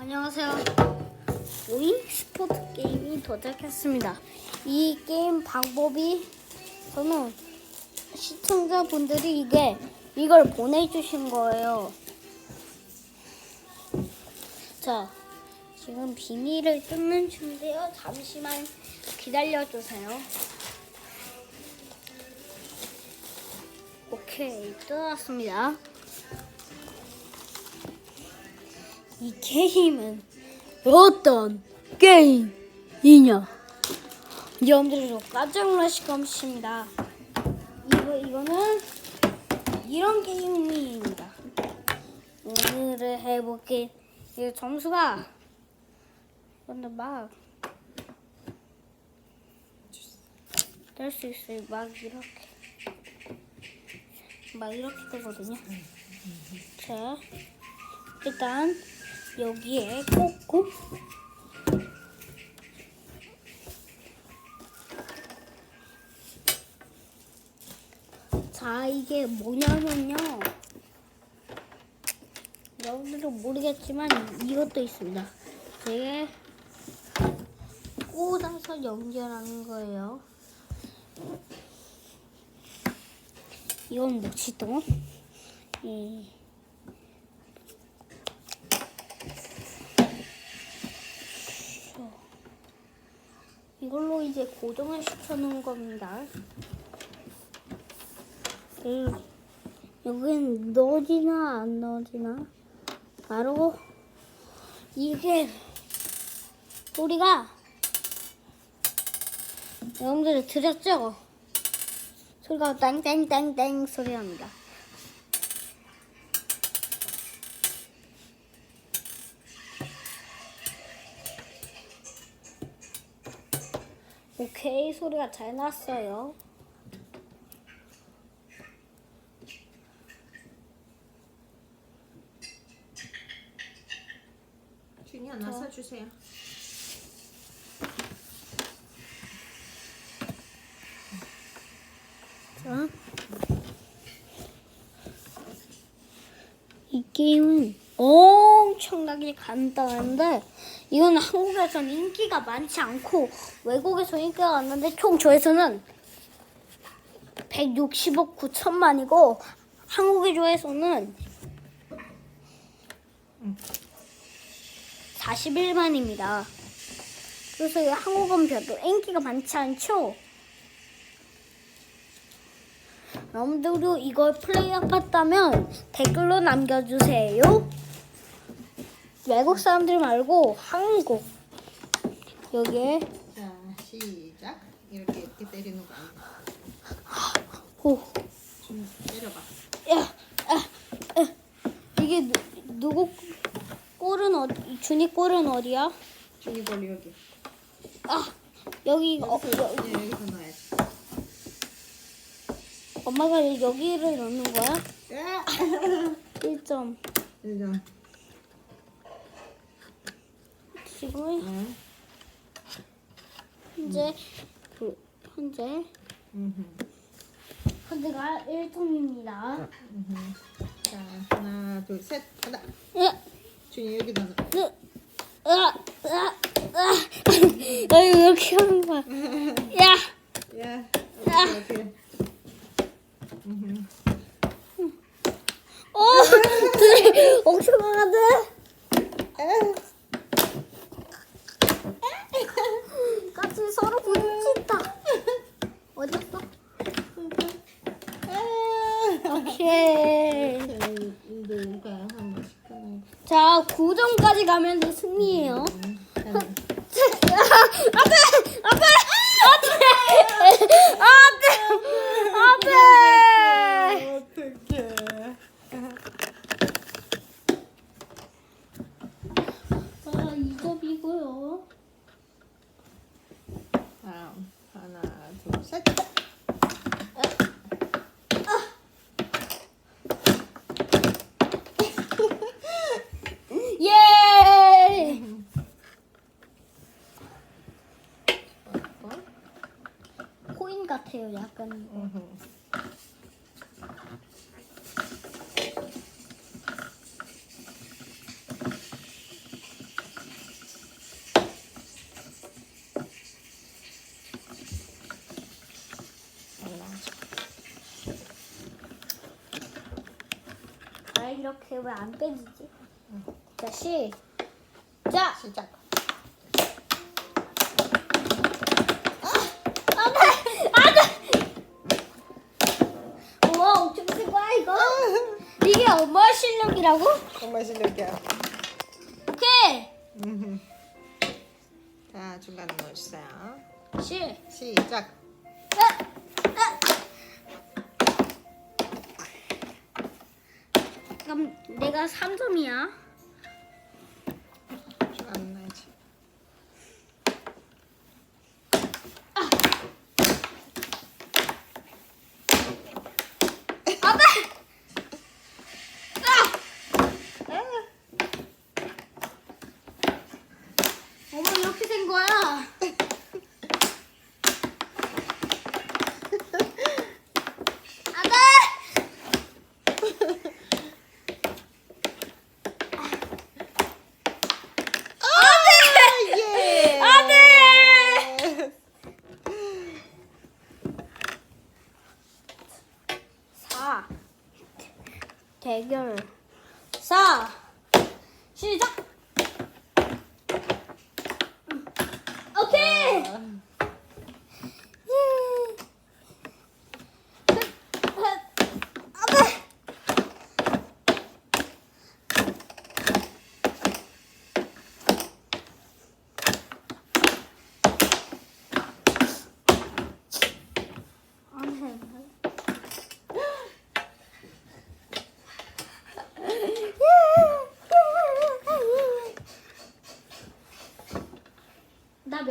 안녕하세요. 오잉 스포츠 게임이 도착했습니다. 이 게임 방법이 저는 시청자분들이 이게 이걸 보내주신 거예요. 자, 지금 비닐을 뜯는 중인데요. 잠시만 기다려주세요. 오케이, 뜯었습니다. 이 게임은 어떤 게임이냐? 여러분들도 깜짝 놀라실 것입니다. 이거 이거는 이런 게임입니다. 오늘을 해볼게. 이 점수가 근데 막 될 수 있어요. 막 이렇게 막 이렇게 되거든요. 자, 일단 여기에 꽂고 자 이게 뭐냐면요. 여러분들은 모르겠지만 이것도 있습니다. 이게 꽂아서 연결하는 거예요. 이건 묵시동 이 이걸로 이제 고정을 시켜놓은 겁니다. 음, 여긴 넣어지나 안 넣어지나? 바로 이게 소리가 여러분들 들었죠? 소리가 땡땡땡땡 소리 납니다. 오케이 소리가 잘 났어요. 준이 하나 사주세요. 자. 이 게임은 엄청나게 간단한데 이건 한국에서는 인기가 많지 않고 외국에서 인기가 많은데 총 조회수는 160억 9천만이고 한국의 조회수는 41만입니다. 그래서 이 한국은 별로 인기가 많지 않죠? 여러분들도 이걸 플레이해봤다면 댓글로 남겨주세요. 외국 사람들 말고 한국 여기에 자, 시작. 이렇게 이렇게 때리는 거 아니야? 오, 좀 때려봐. 야, 아, 아, 이게 누, 누구 꼴은 어디? 준이 꼴은 어디야? 준이 볼 여기. 아 여기 어, 여기서 여, 네, 여기서 넣어야지. 엄마가 여기를 넣는 거야? 야! 1점 이거. 지금 응. 현재 그, 현재. 현재가 1점입니다. 음흠. 자, 하나, 둘, 셋, 하나. 야, 준이 여기다 넣어. 으, 으아, 으아, 으아. 아, 이렇게 하는 거야. 야, 야, 아. 음흠. 어, 둘이 엄청 강하대. 같이 서로 부딪힌다. 어딨어? 오케이. 누가 한번 시켜놔. 자, 9점까지 가면 승리예요. 안돼, 건데. 으흠. 아, 이렇게 왜 안 빼지지? 다시 자 시작. 실력이라고? 정말 실력이야. 오케이! 자, 중간에 넣어주세요. 시. 시작. 그럼 내가 3점이야. 대결. 4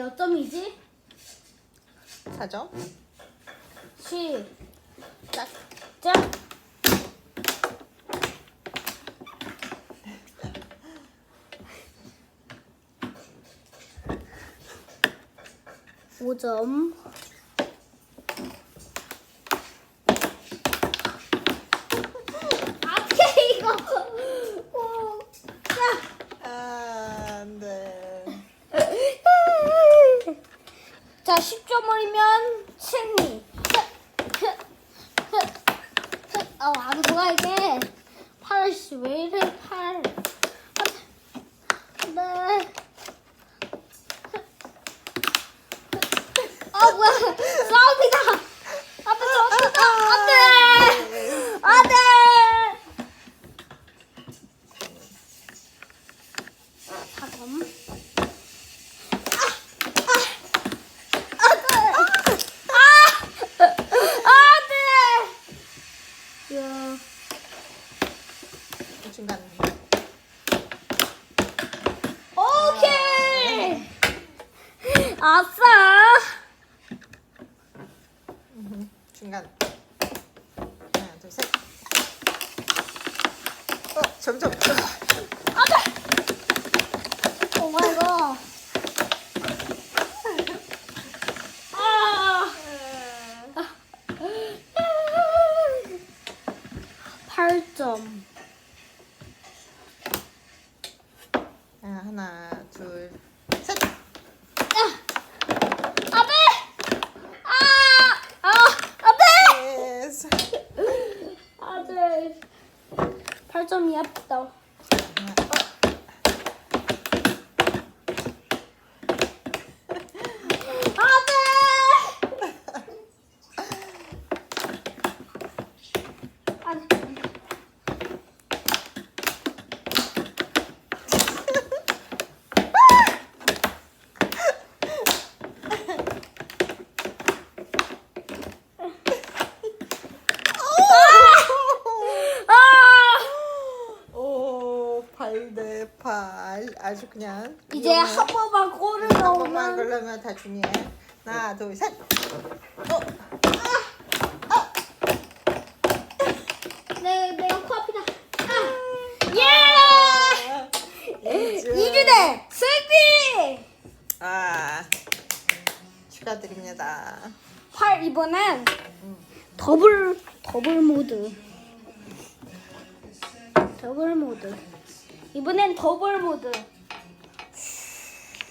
몇 점이지? 4점. 시작. 짝. 오점 앞에 이거. 오, 아, 안 돼. 자, 10점이면 승리. 아, 안 좋아, 이게. 팔 씨, 왜 이래, 팔. 네. 아, 뭐야. 싸움이다. 앞에 졌다. 안 돼. 안 돼. 사점. 야, 중간. 오케이. 아싸. 음흠. 중간. 하나, 둘, 셋. 어, 점점. 오 마이 갓. 아. 8점. 자, 하나, 둘, 셋. 아베! 아! 아! 아베! 예스. 아들. 8점이 아프다. 하나, 아베! 아, 아! 오, 8 대 8. 아주 그냥. 이제 위험해. 한 번만 골을 한 번만 넣으면 걸려면 다 중요해. 하나, 둘, 셋. 어, 네, 내가 코앞이다. 아! 예! 이주. 승리! 아, 축하드립니다. 8 이번엔 더블 더블 모드. 더블 모드. 이번엔 더블 모드.